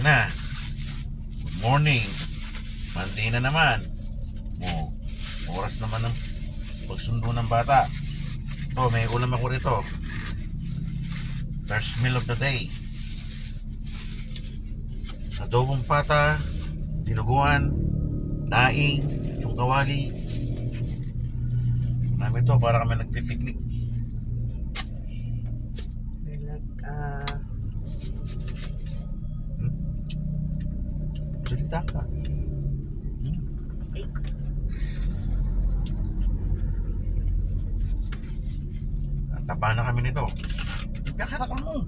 Yan na. Good morning. Monday na naman. Oh, oras naman ng pagsundo ng bata. Oh, may ulam ako rito. First meal of the day. Adobong pata, dinuguan, daing, yung kawali. Namin to para kami nagpipiknik. Salita ka. Hmm? na kami nito. Kakara ka mo.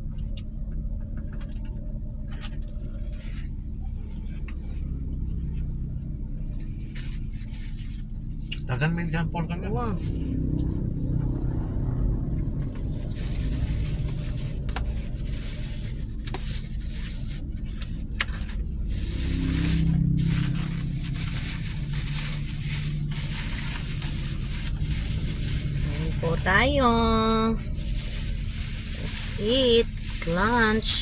Tagan mo yung jampol ka nga. wow. Po tayo. Let's eat lunch.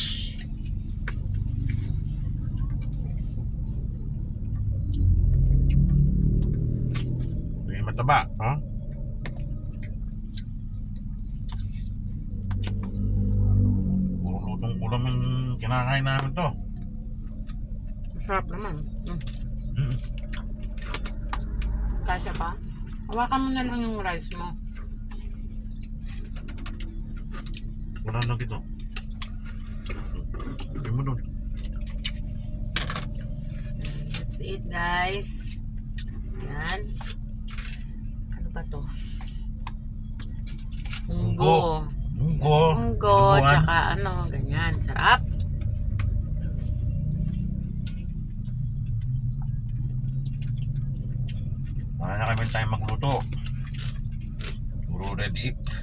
May mataba, ha? Puro lutong ulam yung kinakain namin to. Masarap naman. Mm. Mm. Kasya pa? Hawakan mo na lang yung rice mo. Wala lang dito. Sabi mo doon. Let's eat, guys. Yan. Ano ba to? Munggo. Munggo, Dinuguan. tsaka ano, ganyan. Sarap. Wala na kami tayo magluto. Puro ready eat.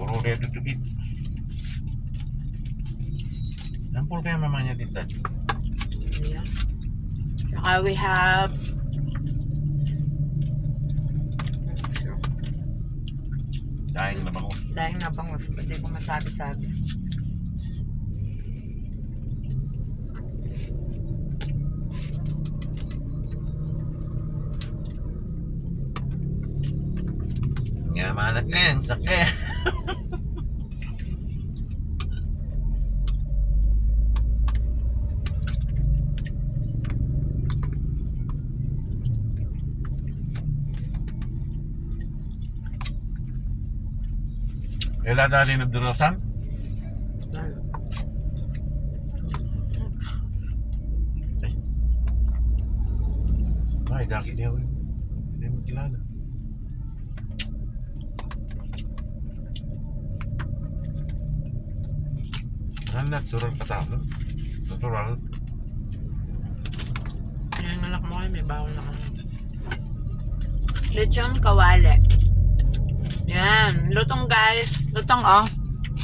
Puro ready to eat. Nampol kaya mama niya tita. Ayan. Tsaka we have Dahil na bangus. dahil na bangus, pwede ko masabi-sabi. Nga malat ka yan. Ela dali nagdurosan? Ay, daki niya. we. Hindi mo kilala. Ano natural ka tao? Natural. Yan ang anak mo kayo, may bawal na kami. Lechon kawale. Yan. Lutong guys. Lutong oh.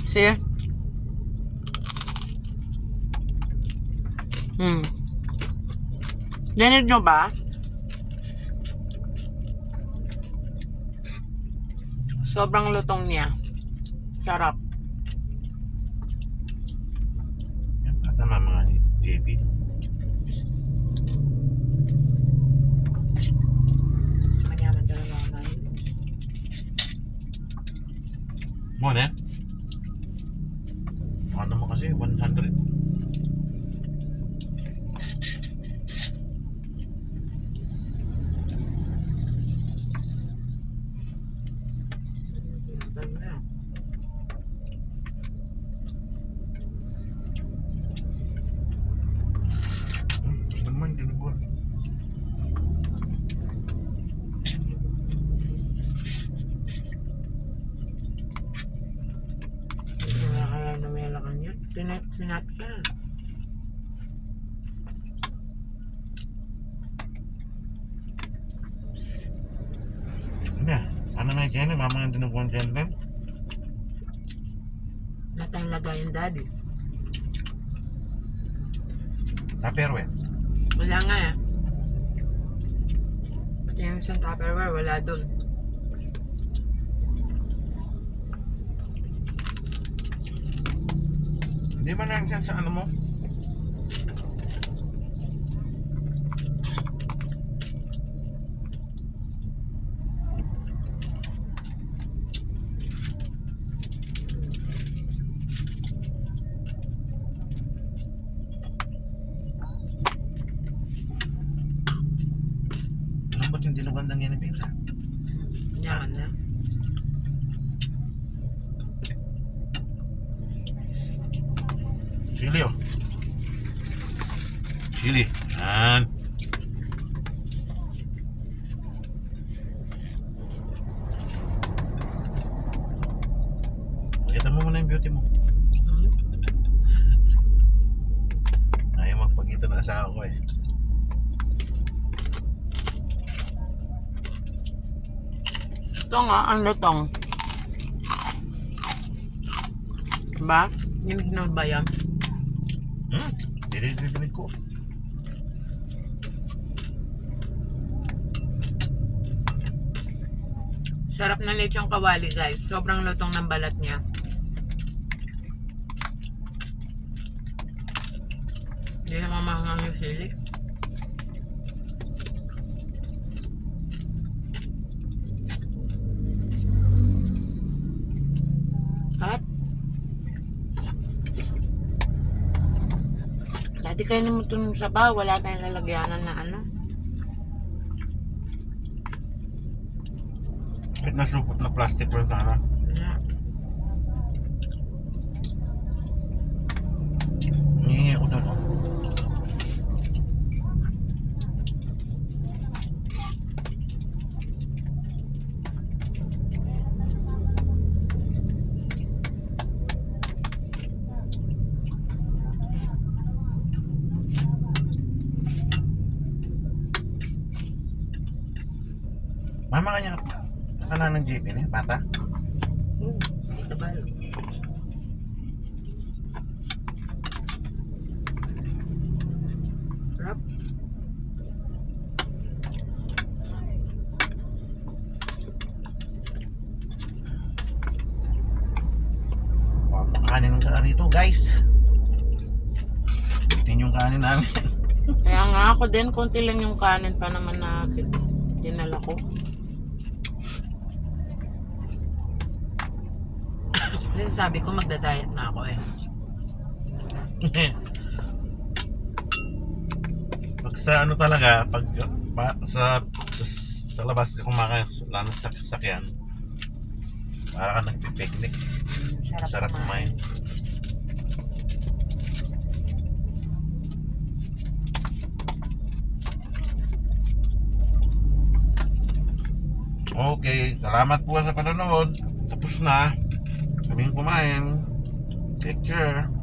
See? Hmm. Dinig nyo ba? Sobrang lutong niya. Sarap. Yan pa tama mga ni JB. Mas manyaman talaga ako na yun. Mo na? Ano mo kasi? 100. Hmm, ano naman, dinuguan. Wala kaya nawela pinat ka. Ano? Ano na dyan? Mama nga dinuguan dyan din? Wala tayong lagayan daddy. Tupperware. Wala nga eh. Pati yung isang Tupperware, wala dun. Di ba lang sa ano mo? Chili oh. Chili. Yan. Pakita mo muna yung beauty mo. Hmm? Ayaw magpakita ng asawa ko eh. Ito nga, ang lutong. Diba? Ginignaw ba yan? Hmm? Dinidinig ko. Sarap na lechong kawali guys. Sobrang lutong ng balat niya. Hindi naman mahangang yung sili. Dati kayo naman ito ng sabaw. Wala tayong lalagyanan na ano. Kahit nasupot na plastic lang sana. Wala. Hihingi ako doon oh. Kanya ka na ng jeep ini, pata. Hmm, dito ba? Sarap. Kanin ng kanin rito, guys. Tingin yung kanin namin. Kaya nga ako din, konti lang yung kanin pa naman na dinala ko. Kasi sabi ko magda-diet na ako eh. pag sa ano talaga, pag pa, sa, sa sa labas ka kumakain, lalo sa sasakyan, para ka nagpipiknik. Sarap, Sarap kumain. Okay, salamat po sa panonood. Tapos na. Kami yung kumain. Take care.